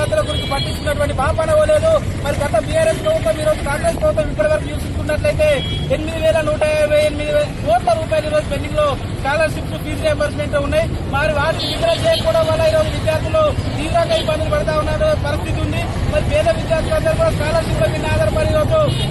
విద్యార్థుల గురించి పట్టించుకున్నటువంటి పాపన పోలేదు మరి గత బీఆర్ఎస్ ప్రభుత్వం ఈ రోజు కాంగ్రెస్ ప్రభుత్వం ఇప్పటివరకు చూసుకున్నట్లయితే ఎనిమిది వేల నూట యాభై ఎనిమిది కోట్ల రూపాయలు ఈ రోజు పెండింగ్లో స్కాలర్షిప్ ఫీజు రియంబర్స్మెంట్ ఉన్నాయి. మరి వాటిని విడుదల చేయకపోవడం వల్ల ఈ రోజు విద్యార్థులు తీవ్రంగా ఇబ్బందులు పడతా ఉన్నారు. పరిస్థితి ఉంది. మరి పేద విద్యార్థులందరూ కూడా స్కాలర్షిప్ మీద ఆధార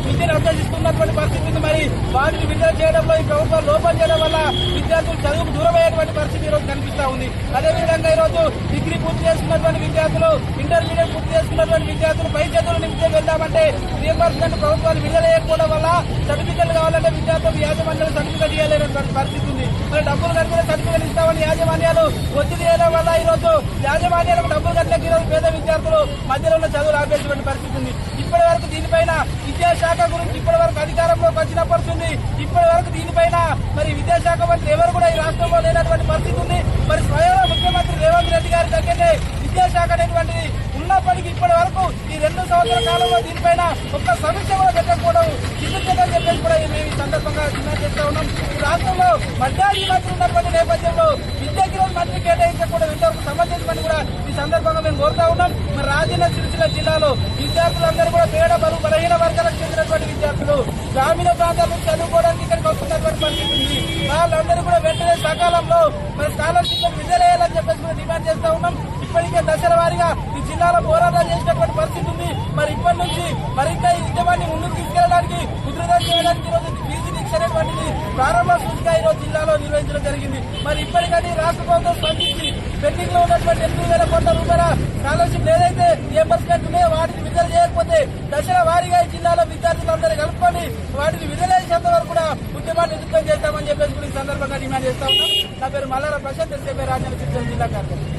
విద్యను అభ్యసిస్తున్నటువంటి పరిస్థితి ఉంది మరి వారిని విడుదల చేయడంలో ఈ ప్రభుత్వం లోపం చేయడం వల్ల విద్యార్థులు చదువుకు దూరమయ్యేటువంటి పరిస్థితి ఈరోజు రోజు కనిపిస్తా ఉంది. అదేవిధంగా ఈరోజు డిగ్రీ పూర్తి చేసుకున్నటువంటి విద్యార్థులు ఇంటర్మీడియట్ పూర్తి చేసుకున్నటువంటి విద్యార్థులు పై చదువులు నిమిత్తం వెళ్దామంటే రియంబర్స్మెంట్ ప్రభుత్వాలు విడుదల చేయకపోవడం వల్ల సర్టిఫికెట్లు కావాలంటే విద్యార్థులు యాజమాన్యాలు సర్టిఫికెట్ ఇవ్వలేనటువంటి పరిస్థితి ఉంది. మరి డబ్బులు కట్టిన సర్టిఫికెట్ ఇస్తామని యాజమాన్యాలు ఒత్తిడి చేయడం వల్ల ఈరోజు యాజమాన్యాలకు డబ్బులు కట్టలేక ఈరోజు పేద విద్యార్థులు మధ్యలో ఉన్న చదువులు ఆపేటువంటి పరిస్థితి ఉంది. ఇప్పటి వరకు దీనిపైన విద్యాశాఖ గురించి ఇప్పటి వరకు అధికారంలోకి వచ్చినప్పటి ఉంది. ఇప్పటి వరకు దీనిపైన మరి విద్యాశాఖ మంత్రి ఎవరు కూడా ఈ రాష్ట్రంలో లేనటువంటి పరిస్థితి ఉంది. మరి స్వయంగా ముఖ్యమంత్రి రేవంత్ రెడ్డి గారి దగ్గరనే విద్యాశాఖ అనేటువంటిది ఉన్నప్పటికీ ఇప్పటి వరకు ఈ రెండు సంవత్సరాల కాలంలో దీనిపైన ఒక్క సమీక్ష కూడా పెట్టకపోవడం చిన్నదని చెప్పేసి కూడా మేము ఈ సందర్భంగా డిమాండ్ చేస్తా ఉన్నాం. ఈ రాష్ట్రంలో మధ్యాహ్న మంత్రి ఉన్నటువంటి నేపథ్యంలో విద్యాకి రోజు మంత్రి కేటాయించకపోవడం ఇంతవరకు కూడా ఈ సందర్భంగా మేము కోరుతా ఉన్నాం. మరి రాజన్న సిరిసిల్ల జిల్లాలో విద్యార్థులందరూ కూడా పేద బలు బలహీన వర్గాలకు చెందినటువంటి విద్యార్థులు గ్రామీణ ప్రాంతాల నుంచి చదువుకోవడానికి ఇక్కడికి వస్తున్నటువంటి పరిస్థితి ఉంది. వాళ్ళందరూ కూడా వెంటనే సకాలంలో మరి స్కాలర్షిప్ విద్యలేయాలని చెప్పేసి కూడా డిమాండ్ చేస్తా ఉన్నాం. ఇప్పటికే దశల వారీగా ఈ జిల్లాలో పోరాటాలు చేసినటువంటి పరిస్థితి ఉంది. మరి ఇప్పటి నుంచి మరింత ఈ ఉద్యమాన్ని ముందుకు తీసుకెళ్ళడానికి ఉధృతం చేయడానికి ఈరోజు రోజు ఫీజు దీక్ష అనేటువంటిది ప్రారంభ సూచిక ఈ రోజు జిల్లాలో నిర్వహించడం జరిగింది. మరి ఇప్పటికీ రాష్ట్ర ప్రభుత్వం స్పందించి పెండింగ్లో ఉన్నటువంటి ఎనిమిది వేల కోట్ల రూపాయల స్కాలర్షిప్ ఏదైతే రియంబర్స్మెంట్ ఉన్నాయో వాటిని విడుదల చేయకపోతే దశల వారీగా ఈ జిల్లాలో విద్యార్థులందరూ కలుపుకొని వాటిని విడుదల చేసేంత వరకు కూడా ఉద్యమాన్ని ఉధృతం చేస్తామని చెప్పేసి కూడా ఈ సందర్భంగా డిమాండ్ చేస్తా ఉన్నాం. నా పేరు మల్లారా ప్రశాంత్ ఎస్ఏపీ రాజన్న జిల్లా కార్యక్రమం